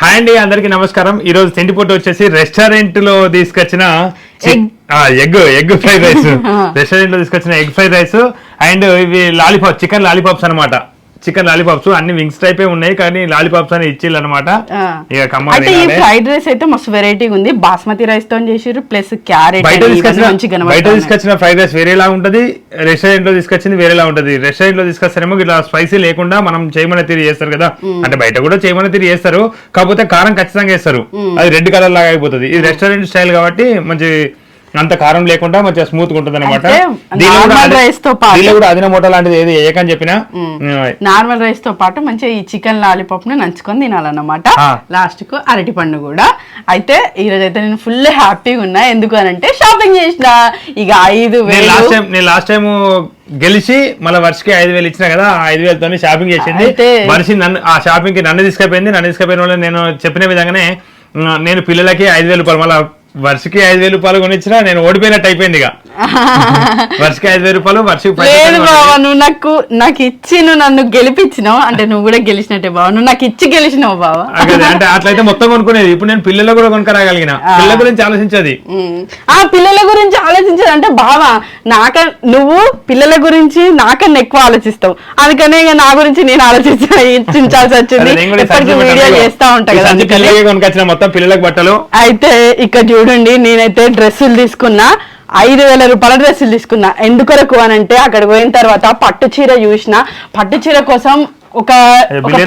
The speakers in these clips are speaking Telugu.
హాయ్ అండి అందరికి నమస్కారం. ఈ రోజు తిండిపోటు వచ్చేసి రెస్టారెంట్లో తీసుకొచ్చిన. Egg egg fried rice. రెస్టారెంట్లో తీసుకొచ్చిన ఎగ్ ఫ్రైడ్ రైస్ అండ్ ఇవి లాలీపాప్ చికెన్ లాలీపాప్స్ అన్నమాట. చికెన్ లాలీపాప్స్ అన్ని వింగ్స్ టైపే ఉన్నాయి కానీ లాలీపాప్స్ అని ఇచ్చిళ్ళు అనమాట అంటే ఈ. ఫ్రైడ్ రైస్ అయితే మస్తు వెరైటీ ఉంది. బాస్మతి రైస్తో చేసిర్రు ప్లస్ క్యారెట్ బయట తీసుకొచ్చిన బయట తీసుకొచ్చిన ఫ్రైడ్ రైస్ వేరేలా ఉంటది రెస్టారెంట్లో తీసుకొచ్చింది వేరేలా ఉంటది. రెస్టారెంట్లో తీసుకొస్తారేమో ఇట్లా స్పైసీ లేకుండా మనం చేయమని తిరిగి చేస్తారు కదా. అంటే బయట కూడా చేయమని తిరిగి చేస్తారు కాకపోతే కారం ఖచ్చితంగా వేస్తారు. అది రెడ్ కలర్ లాగా అయిపోతుంది. ఇది రెస్టారెంట్ స్టైల్ కాబట్టి మంచి అంత కారం లేకుండా మంచిగా స్మూత్గా ఉంటుంది అనమాట rice తో పాటు- కూడా అదినమోటో లాంటిది ఏది ఏకని చెప్పిన నార్మల్ రైస్తో పాటు మంచిగా ఈ చికెన్ లాలీపాప్ని నంచుకొని తినాలన్నమాట. లాస్ట్కు అరటి పండు కూడా. అయితే ఈ రోజు అయితే నేను ఫుల్ హ్యాపీగా ఉన్నా. ఎందుకు అని అంటే షాపింగ్ చేసిన. ఇక ఐదు లాస్ట్ టైం నేను లాస్ట్ టైం గెలిచి మళ్ళీ వర్షకి ఐదు వేలు ఇచ్చిన కదా ఐదు వేలతో షాపింగ్ చేసింది. వర్షి నన్ను ఆ షాపింగ్కి నన్ను తీసుకెళ్ళింది నన్ను తీసుకెళ్ళిన వాళ్ళు నేను చెప్పిన విధంగానే నేను పిల్లలకి ఐదు వేలు రూపాయలు మళ్ళీ వర్షకి ఐదు వేలు రూపాయలు కొనిచ్చినా నేను ఓడిపోయినట్టు అయిపోయింది ఇక. వర్షకి ఐదు వేలు రూపాయలు వర్షకి లేదు బావ నువ్వు నాకు నాకు ఇచ్చి నువ్వు నన్ను గెలిపించినావు. అంటే నువ్వు కూడా గెలిచినట్టే బావ. నువ్వు నాకు ఇచ్చి గెలిచినావు బావ. అంటే అట్లయితే మొత్తం కొనుక్కునేది. ఇప్పుడు నేను పిల్లలు కూడా కొనుక్కరాగలిగిన. పిల్లల గురించి ఆలోచించేది. ఆ పిల్లల గురించి ఆలోచించేది. అంటే బావా నాక నువ్వు పిల్లల గురించి నాకన్నా ఎక్కువ ఆలోచిస్తావు. అందుకనే ఇక నా గురించి నేను ఆలోచించాల్సి వచ్చింది. వీడియో. చేస్తా ఉంటా కదా కొనుకొచ్చిన మొత్తం పిల్లలకు బట్టలు. అయితే ఇక్కడ చూడండి నేనైతే డ్రెస్సులు తీసుకున్నా ఐదు వేల రూపాయల డ్రెస్సులు తీసుకున్నా. ఎందుకొరకు అని అంటే అక్కడికి పోయిన తర్వాత పట్టు చీర చూసిన. పట్టు చీర కోసం ఒక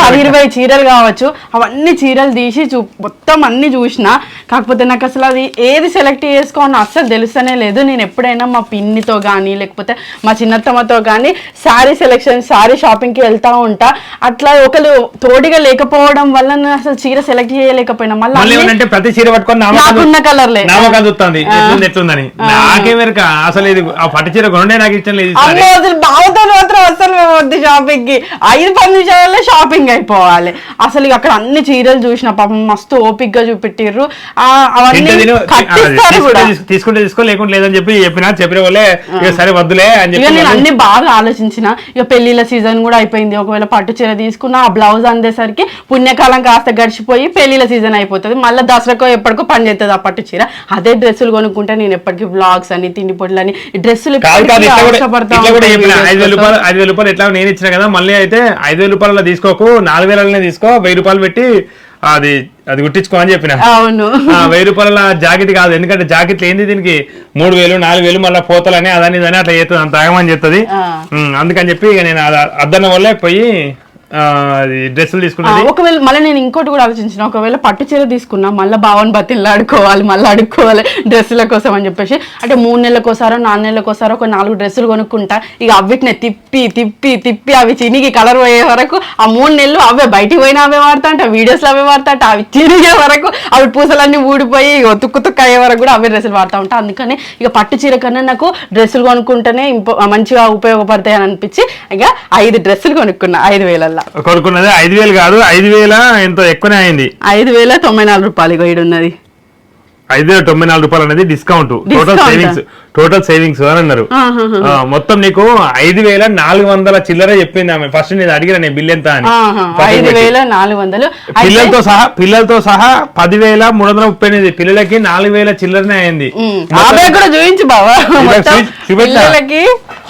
పది. ఇరవై చీరలు కావచ్చు. అవన్నీ చీరలు తీసి చూ మొత్తం అన్ని చూసిన కాకపోతే నాకు అసలు అది ఏది సెలెక్ట్ చేసుకోవాలని అస్సలు తెలుస్తూనే లేదు. నేను ఎప్పుడైనా మా పిన్నితో కానీ లేకపోతే మా చిన్నత్తమ్మతో కానీ శారీ సెలెక్షన్ శారీ షాపింగ్కి వెళ్తా ఉంటా. అట్లా ఒకరు తోడిగా లేకపోవడం వల్ల నేను అసలు చీర సెలెక్ట్ చేయలేకపోయినా. మళ్ళీ ప్రతి చీర పట్టుకొని నాకున్న కలర్లే. ఎట్లుందని. అసలు ఇది ఆ పట్టు చీర కొనుండే నాకు ఇష్టం లేదు బావతో మాత్రం అసలు వద్దు షాపింగ్కి. ఐదు పది నిమిషాలలో షాపింగ్ అయిపోవాలి. అసలు ఇక అక్కడ అన్ని చీరలు చూసిన పాపం మస్తు ఓపిక్గా చూపెట్టిర్రు అవన్నీ కట్టిస్తారు తీసుకుంటే కూడా. తీసు- తీసుకుంటే తీసుకో లేకుంటే లేదని చెప్పి చెప్పిన చెప్పిన వాళ్ళే ఇక సరే వద్దులే అని చెప్పి నేను అన్ని బాగా ఆలోచించిన. ఇక పెళ్ళిళ్ళ సీజన్ కూడా అయిపోయింది. ఒకవేళ పట్టు చీర తీసుకున్నా ఆ బ్లౌజ్ అందేసరికి పుణ్యకాలం కాస్త గడిచిపోయి పెళ్ళిళ్ళ సీజన్ అయిపోతుంది. మళ్ళీ దసరాకో ఎప్పటికో పని చేస్తుంది ఆ పట్టు చీర. అదే డ్రెస్సులు కొనుక్కుంటే నేను ఎప్పటికీ బ్లాగ్స్ అని తిండి పొడులు అని డ్రెస్సులు ఐదు వేల. రూపాయలు ఐదు వేల రూపాయలు ఎట్లా నేను ఇచ్చిన కదా మళ్ళీ అయితే ఐదు వేల రూపాయల తీసుకోకు నాలుగు వేలనే తీసుకో వెయ్యి రూపాయలు పెట్టి అది అది కుట్టించుకో అని చెప్పిన. అవును. ఆ, వెయ్యి రూపాయల జాకెట్ కాదు ఎందుకంటే జాకెట్లు ఏంది దీనికి? మూడు వేలు నాలుగు వేలు మళ్ళీ పోతలని అదని ఇదని అట్లా చేస్తుంది అంత ఆగమని చెప్తుంది. అందుకని చెప్పి ఇక నేను అది అద్దన్న వల్లే పోయి డ్రెస్సులు తీసుకున్నది? ఒకవేళ మళ్ళీ నేను ఇంకోటి కూడా ఆలోచించిన ఒకవేళ పట్టు చీర తీసుకున్నా మళ్ళీ బావన్ బతిల్లా ఆడుకోవాలి మళ్ళీ అడుక్కోవాలి డ్రెస్సుల కోసం అని చెప్పేసి. అంటే మూడు నెలలకోసారో నాలుగు నెలలకోసారో ఒక నాలుగు డ్రెస్సులు కొనుక్కుంటా ఇక అవిటిని తిప్పి తిప్పి తిప్పి అవి చినిగి కలర్ పోయే వరకు ఆ మూడు నెలలు అవే బయటికి పోయినా అవే వాడతా అంటే వీడియోస్లో అవే వాడతా అంటే అవి చిరిగే వరకు అవి పూసలన్నీ ఊడిపోయి తుక్కు తుక్కు అయ్యే వరకు కూడా అవే డ్రెస్సులు వాడుతూ ఉంటా. అందుకని ఇక పట్టు చీర కన్నా నాకు డ్రెస్సులు కొనుక్కుంటేనే మంచిగా ఉపయోగపడతాయి అని అనిపించి ఇక ఐదు డ్రెస్సులు కొనుక్కున్నా ఐదు వేలల్లో. కొనుక్కున్నది ఐదు వేలు కాదు ఐదు వేల ఎంతో ఎక్కువనే అయింది. ఐదు వేల తొంభై నాలుగు రూపాయలు ఈడు ఉన్నది. ఐదు వేల తొంభై నాలుగు రూపాయలు అనేది discount. Total? Savings total savings అని అన్నారు. మొత్తం నీకు ఐదు వేల నాలుగు వందల చిల్లర చెప్పింది ఆమె. ఫస్ట్ నేను అడిగిన నేను బిల్ ఎంత అని. ఐదు. వేల నాలుగు వందలు. పిల్లలతో సహా పిల్లలతో సహా పదివేల మూడు వందల ముప్పై ఎనిమిది. పిల్లలకి నాలుగు వేల చిల్లరనే అయింది. కూడా చూపించు బావా. ఇలా మొత్తం చూపి- చూపెట్టా? పిల్లలకి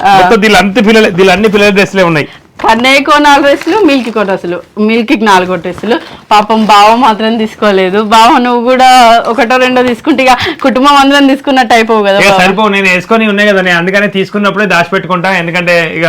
ఆ, మొత్తం దీని అంత పిల్లల దీని అన్ని పిల్లల డ్రెస్లే ఉన్నాయి. కన్నయ్యకో నాలుగు డ్రెస్సులు మిల్క్ కో డ్రెస్సులు. మిల్క్కి నాలుగో డ్రెస్సులు. పాపం బావ మాత్రం తీసుకోలేదు. బావ నువ్వు కూడా ఒకటో రెండో తీసుకుంటే ఇక కుటుంబం అందరం తీసుకున్నట్టు అయిపోవు కదా. సరిపోవు. నేను వేసుకొని ఉన్నాయి కదా. నేను అందుకనే తీసుకున్నప్పుడే దాచిపెట్టుకుంటా. ఎందుకంటే ఇక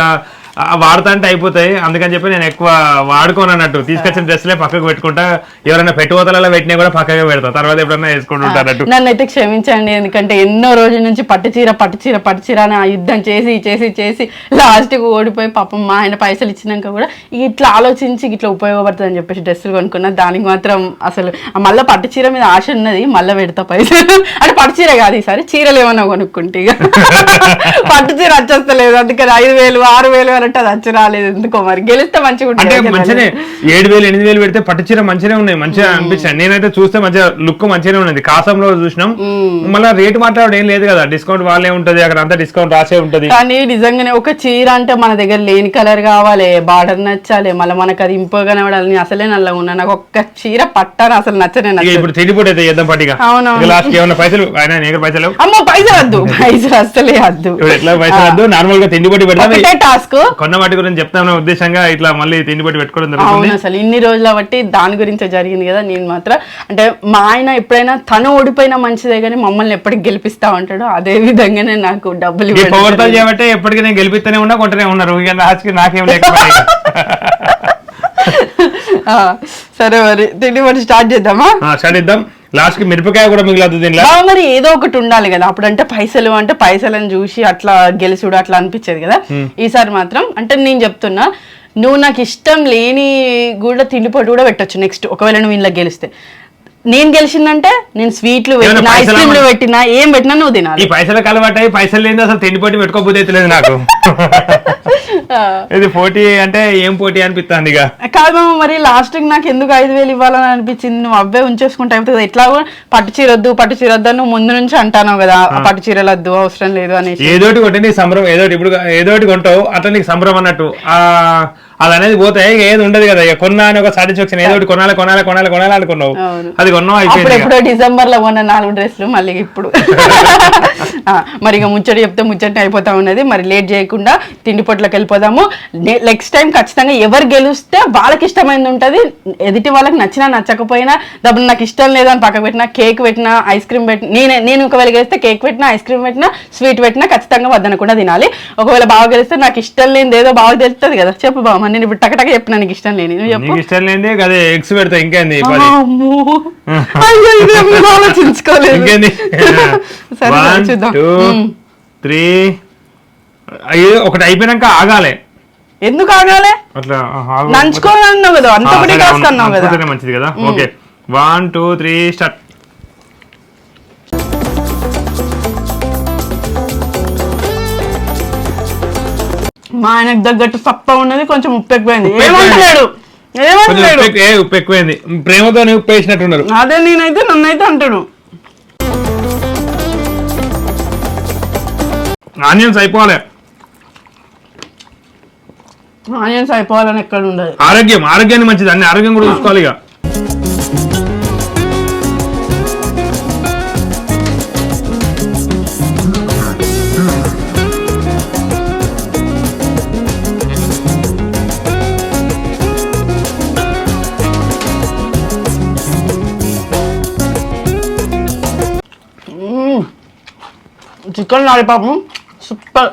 వాడతా అంటే అయిపోతాయి. అందుకని చెప్పి నేను ఎక్కువ వాడుకోను అన్నట్టు. తీసుకొచ్చిన డ్రెస్లే పక్కకు పెట్టుకుంటా. ఎవరైనా పెట్టుకోతలలో పెట్టినా కూడా పక్కగా పెడతా. తర్వాత ఎప్పుడన్నా వేసుకుంటుంటా అన్నట్టు. నన్ను అయితే క్షమించండి. ఎందుకంటే ఎన్నో రోజుల నుంచి పట్టు చీర పట్టు చీర పట్టు చీర అని ఆ యుద్ధం చేసి చేసి చేసి లాస్ట్కి ఓడిపోయి పాపం మా ఆయన పైసలు ఇచ్చినాక కూడా ఇట్లా ఆలోచించి ఇట్లా ఉపయోగపడుతుంది అని చెప్పేసి డ్రెస్సులు కొనుక్కున్నా. దానికి మాత్రం అసలు మళ్ళీ పట్టు చీర మీద ఆశ ఉన్నది. మళ్ళీ పెడతా పైసలు. అంటే పట్టు చీర కాదు ఈసారి చీరలు ఏమన్నా కొనుక్కుంటే పట్టు చీర వచ్చేస్తలేదు అందుకని ఐదు వేలు ఆరు వేలు కరెక్ట్ అది వచ్చి రాలేదు. ఎందుకో మరి? గెలిస్తే మంచిగా అంటే మంచిగానే ఏడు వేలు ఎనిమిది వేలు పెడితే పట్టు చీర మంచిగానే ఉన్నాయి మంచిగా అనిపించాయి నేనైతే చూస్తే మంచిగా లుక్ మంచిగానే ఉన్నది. కాసంలో చూసినాం. మళ్ళీ రేట్ మాట్లాడడం ఏం లేదు కదా. డిస్కౌంట్ వాళ్ళే ఉంటది అక్కడ అంతా డిస్కౌంట్ రాసే ఉంటది. కానీ నిజంగానే ఒక చీర అంటే మన దగ్గర లేని కలర్ కావాలి. బార్డర్ నచ్చాలి. మళ్ళీ మనకు అది ఇంపో కనబడాలి. అసలే నల్లగా ఉన్నా. నాకు ఒక్క చీర పట్టాను అసలు నచ్చనే నచ్చదు. ఇప్పుడు తిండిపోటీ అయితే చేద్దాం పట్టిగా. లాస్ట్ ఏమన్నా పైసలు? ఆయన నీకు పైసలు అమ్మో పైసలు వద్దు. పైసలు అస్సలే వద్దు. ఎట్లా పైసలు వద్దు? నార్మల్గా తిండిపోటీ పెడతాం ఒకటే టాస్క్ కొన్న వాటి గురించి చెప్తామన్న ఉద్దేశంగా ఇట్లా మళ్ళీ తిండిపోటీ పెట్టుకోవడం అవును జరుగుతుంది అసలు ఇన్ని రోజుల బట్టి దాని గురించే జరిగింది కదా నేను మాత్రం. అంటే మా ఆయన ఎప్పుడైనా తను ఓడిపోయినా మంచిదే కానీ మమ్మల్ని ఎప్పటికి గెలిపిస్తా ఉంటాడు అదే విధంగానే నాకు డబ్బులు ఈ ఇవ్వడం పవర్తో చేయబట్టే ఎప్పటికీ నేను గెలిపిస్తూనే ఉన్నా కొంటనే ఉన్నారు. ఇక నాకేం లేకపోతే ఆ, సరే మరి తిండి మరి స్టార్ట్ చేద్దామా? స్టార్ట్ ఇద్దాం లాస్ట్కి మిరపకాయ కూడా మిగిలదు దీనిలో మరి ఏదో ఒకటి ఉండాలి కదా. అప్పుడు అంటే పైసలు అంటే పైసలను చూసి అట్లా గెలిచుడు అట్లా అనిపించేది కదా. ఈసారి మాత్రం అంటే నేను చెప్తున్నా నువ్వు నాకు ఇష్టం లేని కూడా తిండిపోటు కూడా పెట్టొచ్చు నెక్స్ట్. ఒకవేళ నువ్వు ఇంట్లో గెలిస్తే. నేను గెలిచిందంటే నేను స్వీట్లు పెట్టినా ఐస్ పైసలా క్రీమ్లు? పెట్టినా ఏం పెట్టినా నువ్వు ఈ తినాలి. పైసలకు అలవాటు అయ్యి పైసలు లేని అసలు తిండిపోటీ పెట్టుకోబోతే లేదు నాకు? ఇది పోటీ అంటే ఏం పోటీ అనిపిస్తుంది ఇక కాదు మరి లాస్ట్ నాకు ఎందుకు ఐదు వేలు ఇవ్వాలని అనిపించింది? నువ్వు అవే ఉంచేసుకుంటే అయిపోతుంది ఎట్లా పట్టు చీర వద్దు పట్టు చీర వద్దు అని ముందు నుంచి అంటాను కదా పట్టు చీరలు వద్దు అవసరం లేదు అనేసి. ఏదోటి కొంటే నీకు సంబరం ఏదోటి ఇప్పుడు ఏదోటి కొంటావు అట్లా నీకు సంబరం అన్నట్టు. ఆ అది అనేది పోతే ఏది ఉండదు కదా ఇక కొన్నా అని ఒక సాటిస్ఫాక్షన్ ఏదో ఒకటి కొనాలి కొనాలి కొనాలి కొనాలి అనుకున్నావు. అది కొన్నావు అయిపోయింది. ఎప్పుడో డిసెంబర్లో కొన్న నాలుగు డ్రెస్సులు మళ్ళీ ఇప్పుడు. మరి ఇక ముచ్చట చెప్తే ముచ్చట అయిపోతా ఉన్నది. మరి లేట్ చేయకుండా తిండి పొట్లకి వెళ్ళిపోదాము. నెక్స్ట్ టైం ఖచ్చితంగా ఎవరు గెలిస్తే వాళ్ళకి ఇష్టమైంది ఉంటుంది. ఎదుటి వాళ్ళకి నచ్చినా నచ్చకపోయినా డబ్బులు నాకు ఇష్టం లేదని పక్కకు పెట్టినా కేక్ పెట్టినా ఐస్ క్రీమ్ పెట్టినా నేనే నేను ఒకవేళ గెలిస్తే కేక్ పెట్టినా ఐస్ క్రీమ్ పెట్టినా స్వీట్ పెట్టినా ఖచ్చితంగా వద్దనకుండా తినాలి. ఒకవేళ బాగా గెలిస్తే నాకు ఇష్టం లేనిది ఏదో బాగా తెలుస్తుంది కదా చెప్పు బామ్మ నేను ఇప్పుడు టకటక చెప్పినా నీకు ఇష్టం లేని. నువ్వు చెప్పు. నీకు ఇష్టం లేని అదే ఎగ్స్ పెడతా ఇంకేంది పది అమ్మో. అయ్యో, ఇది ఆలోచించుకోలేదు. ఇంకేంది? సరే వన్ చూద్దాం. టూ ఉమ్. త్రీ అయ్యో ఒకటి అయిపోయినాక ఆగాలి. ఎందుకు ఆగాలి? అట్లా ఆగు. అన్నావు కదా అంత ఆ, సరే, అవును. కదా. మంచిది కదా. Okay. One two three start మా ఆయనకు తగ్గట్టు సప్ప ఉన్నది కొంచెం ఉప్పు ఎక్కువైంది. ఏమంటలేడు ఏమంటలేడు ఏ, ఉప్పు ఎక్కువైంది ప్రేమతో ఉప్పు వేసినట్టున్నారు అదే నేనైతే నన్నైతే అంటాడు. ఆనియన్స్ అయిపోవాలి. ఆనియన్స్ అయిపోవాలని ఎక్కడ ఉండదు. ఆరోగ్యం ఆరోగ్యాన్ని మంచిది. అన్ని ఆరోగ్యం కూడా చూసుకోవాలి ఇక. చికెన్ లాలిపాపం. సూపర్.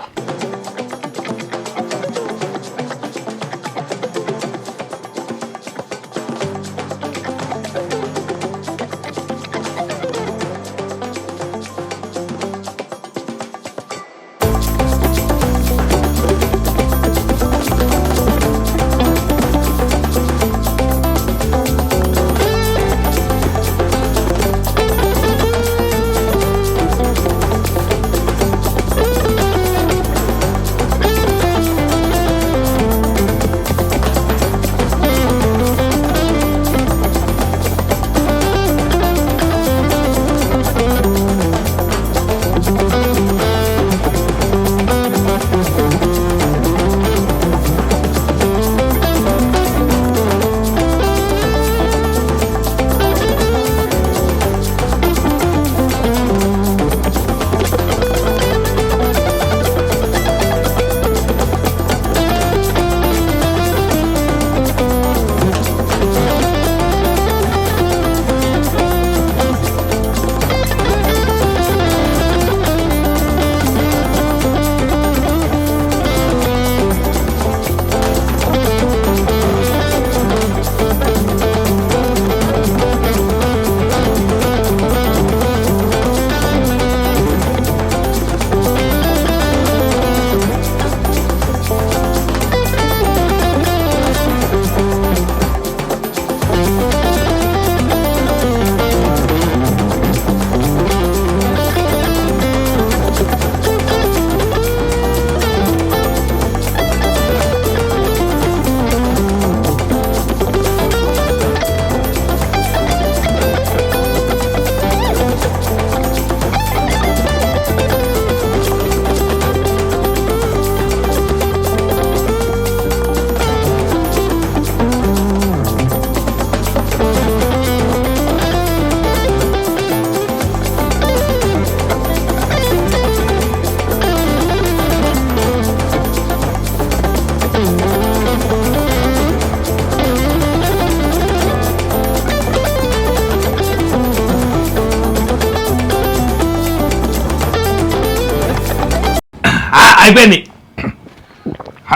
అయిపోయింది.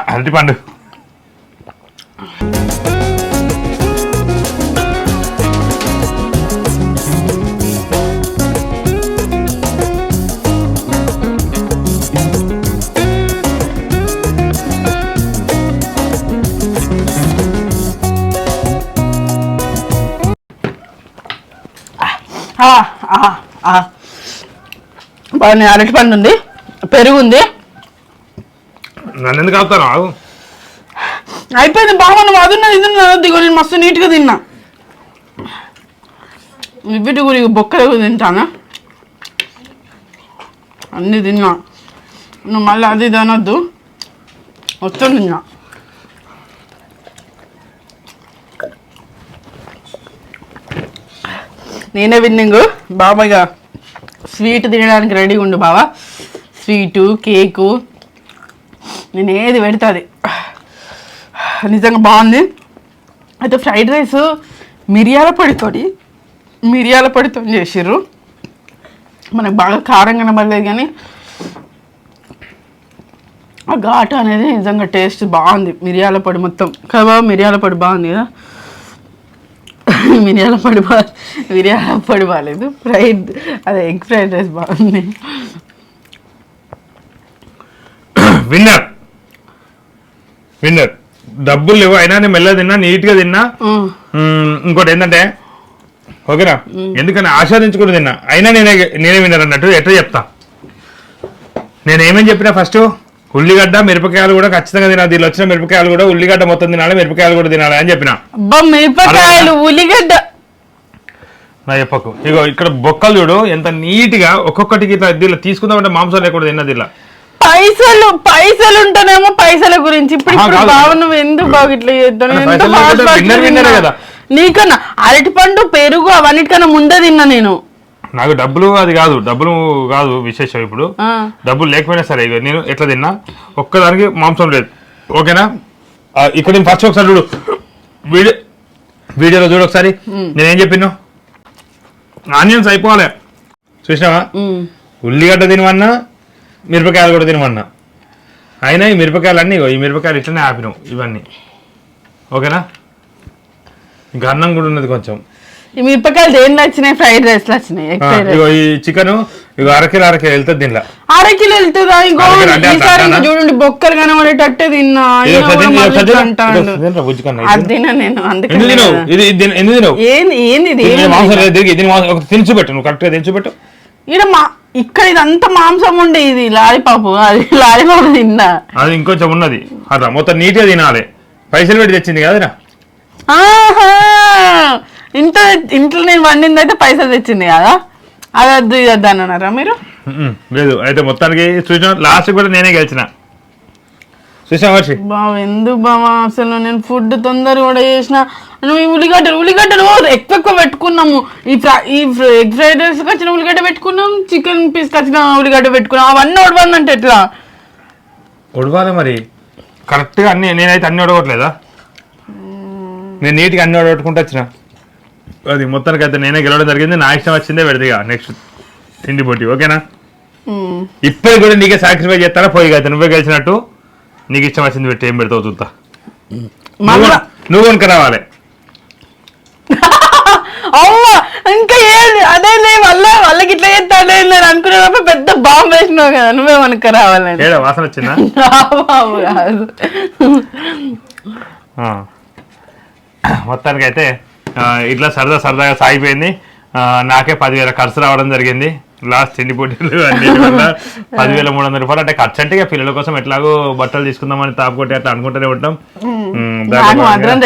అరటి పండు ఆ, ఆ, ఆ. బాగున్నాయి. అరటి పండు ఉంది. పెరుగు ఉంది. నన్ను ఎందుకు ఆపుతాను ఆగు. అయిపోయింది బాగున్నా అది ఉన్నది ఇది దిగో నేను మస్తు నీట్గా తిన్నా. ఇవిటి గురి బొక్కలు తింటానా? అన్నీ తిన్నా. నువ్వు మళ్ళీ అది ఇది అనొద్దు మొత్తం తిన్నా. నేనే విన్నింగ్. బాబాగా స్వీట్ తినడానికి రెడీగా ఉండు బావా. స్వీటు కేకు నేను ఏది పెడుతుంది నిజంగా బాగుంది. అయితే ఫ్రైడ్ రైస్ మిరియాల పొడితోటి మిరియాల పొడితో చేసిర్రు. మనకు బాగా కారం కనబడలేదు కానీ ఆ ఘాటు అనేది నిజంగా టేస్ట్ బాగుంది. మిరియాల పొడి మొత్తం. కదా మిరియాల పొడి బాగుంది కదా? మిరియాల పొడి బా మిరియాల పొడి బాగాలేదు ఫ్రైడ్ అదే ఎగ్ ఫ్రైడ్ రైస్ బాగుంది. విన్నర్. విన్నర్. డబ్బులు లేవు అయినా నేను మెల్లగా తిన్నా నీట్గా తిన్నా. ఉమ్. మ్మ్, ఇంకోటి ఏంటంటే ఓకేనా? ఎందుకని ఆస్వాదించుకుని తిన్నా. అయినా నేనే నేనే విన్నర్ అన్నట్టు ఎట్లా చెప్తా? నేను చెప్పినా ఫస్ట్ ఉల్లిగడ్డ మిరపకాయలు కూడా ఖచ్చితంగా తినాలి. దీనిలో వచ్చిన మిరపకాయలు కూడా ఉల్లిగడ్డ మొత్తం తినాలి మిరపకాయలు కూడా తినాలి అని చెప్పిన. మిరపకాయలు ఉల్లిగడ్డ. నా చెప్పకు. ఇగో ఇక్కడ బొక్కలు చూడు ఎంత నీట్గా ఒక్కొక్కటికి ఇట్లా దీనిలో తీసుకుందామంటే మాంసం లేకుండా తిన్నది ఇలా పైసలు పైసలు ఉంటేనేమో పైసల గురించి. ఇప్పుడు ఇప్పుడు. బావ నువ్వు ఎందుకు బాగా ఇట్లా ఎంత. కదా. నీకన్నా అరటి పండు పెరుగు అవన్నిటికన్నా ముందే తిన్నా నేను. నాకు డబ్బులు అది కాదు. డబ్బులు కాదు విశేషం ఇప్పుడు. డబ్బులు లేకపోయినా సరే నేను ఎట్లా తిన్నా? ఒక్కదానికి మాంసం లేదు. ఓకేనా? ఇక్కడ నేను ఫస్ట్ ఒకసారి చూడు. వీడియో వీడియోలో చూడు ఒకసారి. నేనేం చెప్పినా ఆనియన్స్ అయిపోవాలి. చూసినావా. ఉల్లిగడ్డ తినమన్నా మిరపకాయలు కూడా తినమన్నా. అయినా ఈ మిరపకాయలు అన్నీ ఈ మిరపకాయలు ఇట్లనే ఆపినాం ఇవన్నీ. ఓకేనా? ఇంకా అన్నం కూడా ఉన్నది కొంచెం. ఈ మిరపకాయలు దేని వచ్చినాయి? ఫ్రైడ్ రైస్ వచ్చినాయి ఫ్రైడ్ రైస్. ఇగో ఈ చికెన్ ఇగో అరకిలో అరకిలో వెళ్తుంది దీనిలో అర కిలో వెళ్తుందా? ఇంకో ఈసారి? చూడండి బొక్కలు కనబడేటట్టే తిన్నా. నేను ఏంది ఏంది ఇది ఏంది? మాంసం లేదు. దీనికి దీని మాంసం ఒక తినిచి పెట్టు నువ్వు కరెక్ట్గా తినిచి పెట్టు ఈడ మా ఇక్కడ ఇదంతా మాంసం ఉండే ఇది లాలిపాపు అది లాలిపాపు తిన్నా. అది ఇంకొంచెం ఉన్నది. అట్లా మొత్తం నీట్గా తినాలి. పైసలు పెట్టి తెచ్చింది కదరా ఆహా! ఇంత ఇంట్లో నేను వండింది అయితే పైసలు తెచ్చింది కదా. అది వద్దు ఇది వద్దు అన్నారా మీరు? లేదు అయితే మొత్తానికి చూసిన లాస్ట్ కూడా నేనే గెలిచిన. చూసాం వర్షి బావ ఎందుకు బావ? అసలు నేను ఫుడ్ తొందర కూడా చేసిన. నువ్వు ఈ ఉల్లిగడ్డలు ఉల్లిగడ్డలు ఎక్కువ ఎక్కువ పెట్టుకున్నాము. ఈ ఫ్రై ఈ ఎగ్ ఫ్రైడ్ రైస్కి వచ్చిన ఉల్లిగడ్డ పెట్టుకున్నాం చికెన్ పీస్కి వచ్చిన ఉల్లిగడ్డ పెట్టుకున్నాం. అవన్నీ ఉడవందంటే ఎట్లా? ఉడవాలి మరి. కరెక్ట్గా అన్ని నేనైతే అన్ని ఉడగట్లేదా నేను నీట్గా అన్ని ఉడగొట్టుకుంటూ వచ్చిన. అది మొత్తానికి అయితే నేనే గెలవడం జరిగింది. నా ఇష్టం వచ్చిందే పెడదిగా నెక్స్ట్ తిండి పోటీ. ఓకేనా. ఇప్పుడు కూడా నీకే సాక్రిఫై చేస్తారా? పోయి కదా నువ్వే గెలిచినట్టు? నీకు ఇష్టం వచ్చింది పెట్టి ఏం పెడతావు చూస్తా మళ్ళా నువ్వు- కొనుక రావాలి అమ్మ ఇంకా ఏంది? అదే వల్ల వాళ్ళకి ఇట్లా చేస్తాడే నేను అనుకునేటప్పుడు పెద్ద బాంబు వేసినావు కదా నువ్వే మనకు రావాలని ఏడా వాసన వచ్చిందా? బాబు కాదు. ఆ. మొత్తానికి అయితే ఆ, ఇట్లా సరదా సరదాగా సాగిపోయింది. ఆ, నాకే పదివేల ఖర్చు రావడం జరిగింది. లాస్ట్ తిండి పోటీలు అన్నిటి వల్ల పదివేల మూడు వందల రూపాయలు. అంటే ఖర్చు అంటే పిల్లల కోసం ఎట్లాగో బట్టలు తీసుకుందామని తాపు కొట్టి అట్లా అనుకుంటూనే ఉంటాం.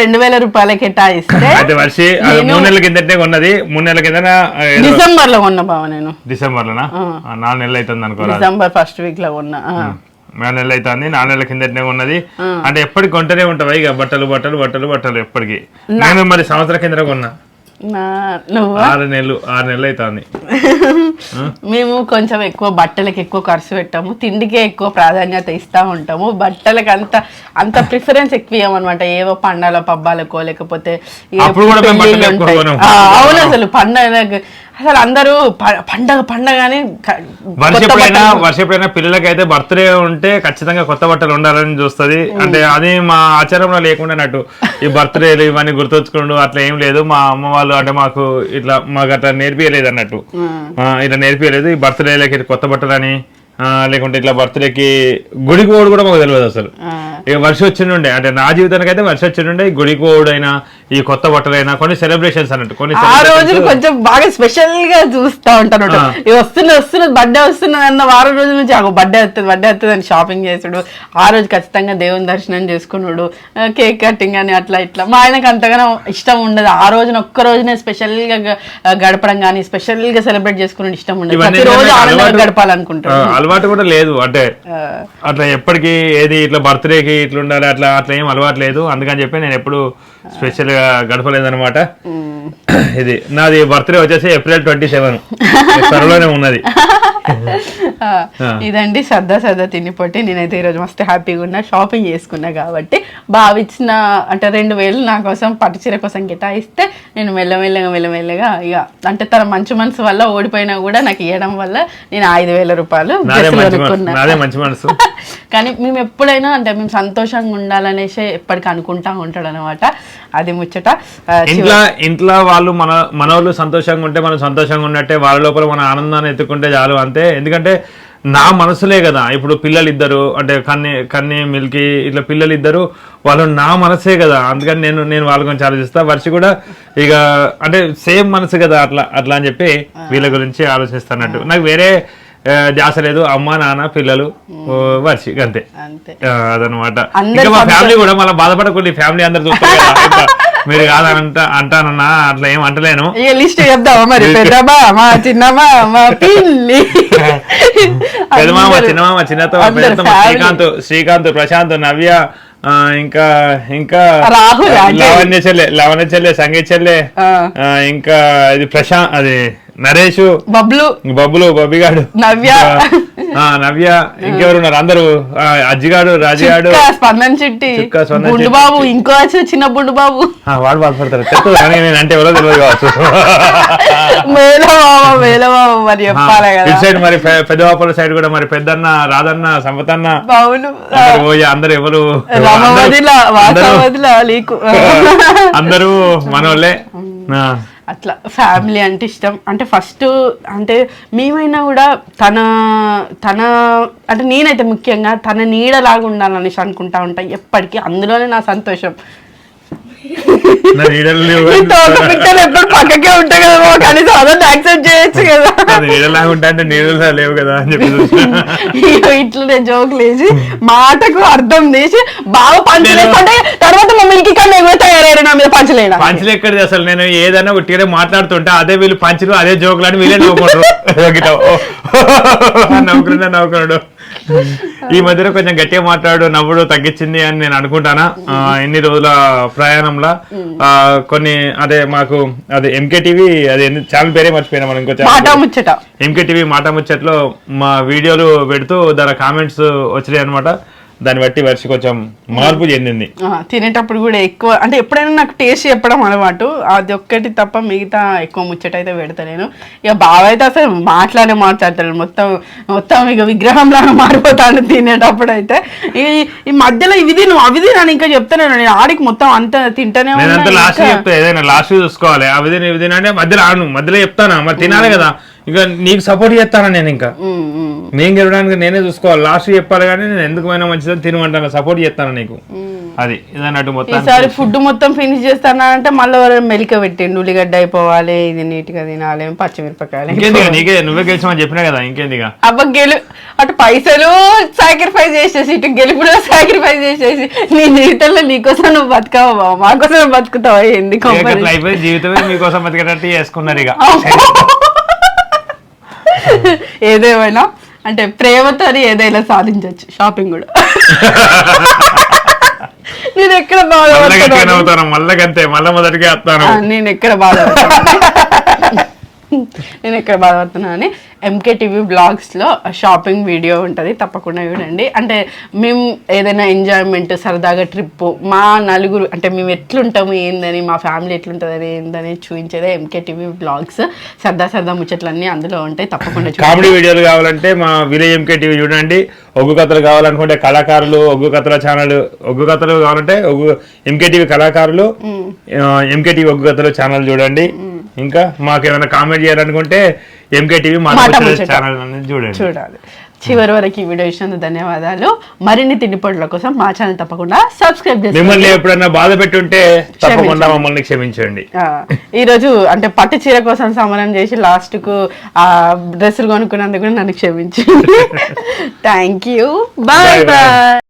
రెండు వేల రూపాయల కేటాయిస్తే అయితే వర్షి మూడు నెలల కిందటే కొన్నది. మూడు నెలల కింద డిసెంబర్లో కొన్నా బావ నేను. డిసెంబర్లోనా? ఆ, నాలుగు నెలలు అవుతుంది అనుకోరా. డిసెంబర్ ఫస్ట్ వీక్లో ఆ. నాలుగు నెలలు అవుతుంది. నాలుగు నెలల కిందటనే ఉన్నది అంటే ఎప్పటికి కొంటనే ఉంటావా? ఇక బట్టలు బట్టలు బట్టలు బట్టలు ఎప్పటికి? నేను మరి సంవత్సరం కింద కొన్నా. ఆరు నెలలు ఆరు నెలలు అవుతుంది మేము కొంచెం ఎక్కువ బట్టలకి ఎక్కువ ఖర్చు పెట్టాము. తిండికే ఎక్కువ ప్రాధాన్యత ఇస్తా ఉంటాము. బట్టలకి అంత అంత ప్రిఫరెన్స్ ఎక్కువ ఇవ్వమన్నమాట ఏవో పండాల పబ్బాలకో లేకపోతే అవును అసలు పండగ అసలు అందరూ పండగ పండగని ఎప్పుడైనా బట్టలు- వర్ష ఎప్పుడైనా పిల్లలకైతే బర్త్డే ఉంటే ఖచ్చితంగా కొత్త బట్టలు ఉండాలని చూస్తది. అంటే అది మా ఆచారంలో లేకుండా అన్నట్టు. ఈ బర్త్డేలు ఇవన్నీ గుర్తొచ్చుకుండు అట్లా ఏం లేదు. మా అమ్మ వాళ్ళు అంటే మాకు ఇట్లా మాకు అట్లా నేర్పియలేదు అన్నట్టు. ఇట్లా నేర్పియలేదు. ఈ బర్త్డేలకి కొత్త బట్టలని ఆ, లేకుంటే ఇట్లా బర్త్డేకి గుడికి పోడు కూడా మాకు తెలియదు అసలు. ఇక వర్షం వచ్చిండే అంటే నా జీవితానికి అయితే వర్షం వచ్చిండే గుడికి పోవుడైనా ఈ కొత్త బట్టలైనా కొన్ని సెలబ్రేషన్స్ అన్నట్టు కొన్ని ఆ రోజులు కొంచెం బాగా స్పెషల్గా చూస్తా ఉంటాను. ఇది వస్తున్నది వస్తున్నది బర్త్డే వస్తున్నది అన్న వారం రోజుల నుంచి ఆ బర్త్డే వస్తుంది బర్త్డే వస్తుంది అని షాపింగ్ చేసుడు. ఆ రోజు ఖచ్చితంగా దేవుని దర్శనం చేసుకున్నాడు కేక్ కటింగ్ అని అట్లా ఇట్లా. మా ఆయనకు అంతగానో ఇష్టం ఉండదు. ఆ రోజున ఒక్క రోజునే స్పెషల్గా గడపడం కానీ స్పెషల్గా సెలబ్రేట్ చేసుకునే ఇష్టం ఉండదు. ప్రతి రోజు ఆనందంగా గడపాలనుకుంటాడు. అలవాటు కూడా లేదు. అంటే అట్లా ఎప్పటికీ ఏది ఇట్లా బర్త్డేకి ఇట్లా ఉండాలి అట్లా అట్లా ఏం అలవాటు లేదు. అందుకని చెప్పి నేను ఎప్పుడు స్పెషల్గా గడపలేదు అనమాట ఇది నాది బర్త్డే వచ్చేసి ఏప్రిల్ ట్వంటీ సెవెన్. త్వరలోనే ఉన్నది. ఇదండి సరదా సరదా తిని పొట్టి. నేనైతే ఈరోజు మస్తు హ్యాపీగా ఉన్నా షాపింగ్ చేసుకున్నా కాబట్టి భావించిన అంటే రెండు వేలు నా కోసం పట్టు చీర కోసం గిటాయిస్తే నేను మెల్లమెల్లగా మెల్లమెల్లగా ఇక అంటే తన మంచి మనసు వల్ల ఓడిపోయినా కూడా నాకు ఇవ్వడం వల్ల నేను ఐదు వేల రూపాయలు కానీ మేము ఎప్పుడైనా అంటే మేము సంతోషంగా ఉండాలనేసి ఎప్పటికీ అనుకుంటా ఉంటాడు అనమాట అది ముచ్చట. ఇంట్లో ఇంట్లో వాళ్ళు మన మనోళ్ళు సంతోషంగా ఉంటే మనం సంతోషంగా ఉన్నట్టే వాళ్ళ లోపల మన ఆనందాన్ని ఎత్తుకుంటే చాలు అంతే. ఎందుకంటే నా మనసులే కదా. ఇప్పుడు పిల్లలు ఇద్దరు అంటే కన్ని కన్ని మిల్కి ఇట్లా పిల్లలు ఇద్దరు వాళ్ళు నా మనసే కదా. అందుకని నేను నేను వాళ్ళ గురించి ఆలోచిస్తా. వర్షి కూడా ఇక అంటే సేమ్ మనసు కదా అట్లా అట్లా అని చెప్పి వీళ్ళ గురించి ఆలోచిస్తానట్టు నాకు వేరే ధ్యాస లేదు. అమ్మ నాన్న పిల్లలు వర్షి అంతే. అంతే. అదనమాట. ఇంకా మా ఫ్యామిలీ కూడా మళ్ళీ బాధపడకుండా ఫ్యామిలీ అందరు చూస్తారు మీరు కాదంట అంటానన్నా అట్లా ఏం అంటలేను ఇక లిస్ట్ చెప్దామా మరి పెద్దమ్మా మా చిన్నమ్మా మా పిల్లి అందరూ- చిన్నమామ చిన్నతో అందరూ పెద్దమ్మ. శ్రీకాంత్ శ్రీకాంత్ ప్రశాంత్ నవ్య ఇంకా ఇంకా రాహుల్. లావణ్య చెల్లె లావణ్య చెల్లె సంగీత్ చెల్లె ఇంకా ఇది ప్రశాంత్ అది నరేష్ బబ్లు బబ్బులు బబ్బిగాడు నవ్య. ఆ, నవ్య ఇంకెవరు ఉన్నారు అందరూ అజ్జిగాడు రాజుగాడు? స్పందన చిట్టి. బుండు. బాబు ఇంకో చిన్న బుండు బాబు. వాడు బాధపడతారు కానీ నేను అంటే ఎవరో తెలియదు కావచ్చు. మేలమామ మరి చెప్పాలి ఇటు సైడ్ మరి పెద్దవాపల సైడ్ కూడా మరి పెద్దన్న రాధన్న సంపతన్న అవును. అందరూ ఎవరు? అందరూ- మనోళ్ళే. అట్లా ఫ్యామిలీ అంటే ఇష్టం. అంటే ఫస్ట్ అంటే మేమైనా కూడా తన తన అంటే నేనైతే ముఖ్యంగా తన నీడలాగా ఉండాలనేసి అనుకుంటా ఉంటా. ఎప్పటికీ అందులోనే నా సంతోషం. ఎప్పుడు పక్కకే ఉంటాయి కదా కనీసం అదొకటి యాక్సెప్ట్ చేయొచ్చు కదా. నీడలాగా ఉంటా అంటే నీడలా లేవు కదా అని చెప్పి ఇట్లనే జోక్ లేచి మాటకు అర్థం చేసి బాగా పంచలేకుంటే తర్వాత మమ్మల్ని కన్నా ఎగువ తయారయ్యారు నా మీద పంచలేడా పంచులు ఎక్కడిది అసలు? నేను ఏదైనా ఉట్టిగానే మాట్లాడుతుంటే అదే వీళ్ళు పంచులు అదే జోకులు అని వీళ్ళే నవ్వుకుంటారు. నవ్వుకున్నా నవ్వుకున్నాడు. ఈ మధ్యలో కొంచెం గట్టిగా మాట్లాడు నవ్వుడు తగ్గించింది అని నేను అనుకుంటానా? ఆ, ఇన్ని రోజుల ప్రయాణంలో? కొన్ని అదే మాకు అదే ఎంకే టీవీ అదే ఛానల్ పేరే మర్చిపోయినా మనం ఇంకో మాట ఛానల్ ముచ్చట. ఎంకే టీవీ మాట ముచ్చట్లో మా వీడియోలు పెడుతూ దాని కామెంట్స్ వచ్చినాయి అనమాట దాన్ని బట్టి వర్షి కొంచెం మార్పు చెందింది. తినేటప్పుడు కూడా ఎక్కువ అంటే ఎప్పుడైనా నాకు టేస్ట్ చెప్పడం అలవాటు. అది ఒక్కటి తప్ప మిగతా ఎక్కువ ముచ్చట అయితే పెడతలేను. ఇక బావ అయితే అసలు మాట్లాడే మాట్లాడతాడు మొత్తం మొత్తం ఇక విగ్రహం లాగా మారిపోతాడు తినేటప్పుడు అయితే ఈ ఈ మధ్యలో ఇవి తిను అవి తిను అని ఇంకా చెప్తాను నేను ఆడికి మొత్తం అంత తింటూనే లాస్ట్ చెప్తా ఏదైనా లాస్ట్ చూసుకోవాలి. అవి తిని ఇవి తిని అంటే మధ్యలో ఆను మధ్యలో చెప్తానా? మరి తినాలి కదా. ఇంకా నీకు సపోర్ట్ చేస్తానా నేను ఇంకా? నేను గెలవడానికి నేనే చూసుకోవాలి. లాస్ట్ చెప్పాలి కానీ నేను ఎందుకు పోయినా మంచిదని తినమంటాను సపోర్ట్ చేస్తాను నీకు? అది ఇదన్నట్టు మొత్తం ఈసారి ఫుడ్ మొత్తం ఫినిష్ చేస్తానా అంటే మళ్ళీ మెలిక పెట్టిండు ఉల్లిగడ్డ అయిపోవాలి ఇది నీట్గా తినాలి పచ్చిమిరపకాయలు ఇంకేంది నీకే నువ్వే గెలిచమని చెప్పినా కదా ఇంకేందిగా? అబ్బ గెలు అటు పైసలు సాక్రిఫైస్ చేసేసి ఇటు గెలుపులో సాక్రిఫైస్ చేసేసి నీ జీవితంలో నీకోసం నువ్వు బతకావా బావ? మా కోసం నువ్వు బతుకుతావా అయిపోయి జీవితమే మీకోసం బతికేటట్టు చేసుకున్నారు ఇక. ఏదేమైనా అంటే ప్రేమతో ఏదైనా సాధించవచ్చు షాపింగ్ కూడా. నేను ఎక్కడ అవుతాను మళ్ళీ గంతే మళ్ళీ వస్తాను ఆ, నేను ఎక్కడ బాధపడతాను? నేను ఎక్కడ బాధపడుతున్నా అని ఎంకే టీవీ బ్లాగ్స్లో షాపింగ్ వీడియో ఉంటుంది తప్పకుండా చూడండి. అంటే మేము ఏదైనా ఎంజాయ్మెంట్ సరదాగా ట్రిప్ మా నలుగురు అంటే మేము ఎట్లుంటాము ఏందని మా ఫ్యామిలీ ఎట్లుంటుందని ఏందని చూపించేదే ఎంకే టీవీ బ్లాగ్స్ సరదా సరదా ముచ్చట్లన్నీ అందులో ఉంటాయి తప్పకుండా కామెడీ వీడియోలు కావాలంటే మా విలేజ్ ఎంకే టీవీ చూడండి. ఒగ్గు కథలు కావాలనుకుంటే కళాకారులు ఒగ్గు కథల ఛానల్ ఒగ్గు కథలు కావాలంటే ఒగ్గు ఎంకే టీవీ కళాకారులు ఎంకే టీవీ ఒగ్గు కథలు ఛానల్ చూడండి. ఇంకా మాకు ఏమైనా కామెంట్ చేయాలనుకుంటే ఎంకే టీవీ మా. ఛానల్ చూడండి. చూడాలి. చివరి వరకు ఈ వీడియో ఇచ్చినందుకు ధన్యవాదాలు. మరిన్ని తిండి పొడుల కోసం మా ఛానల్ తప్పకుండా సబ్స్క్రైబ్ చేయండి మిమ్మల్ని ఎప్పుడన్నా బాధ పెట్టుంటే తప్పకుండా మమ్మల్ని క్షమించండి. ఆ, ఈరోజు అంటే పట్టు చీర కోసం సమానం చేసి లాస్ట్కు ఆ డ్రెస్సులు కొనుక్కున్నందుకు నన్ను క్షమించి థ్యాంక్ యూ బాయ్. బాయ్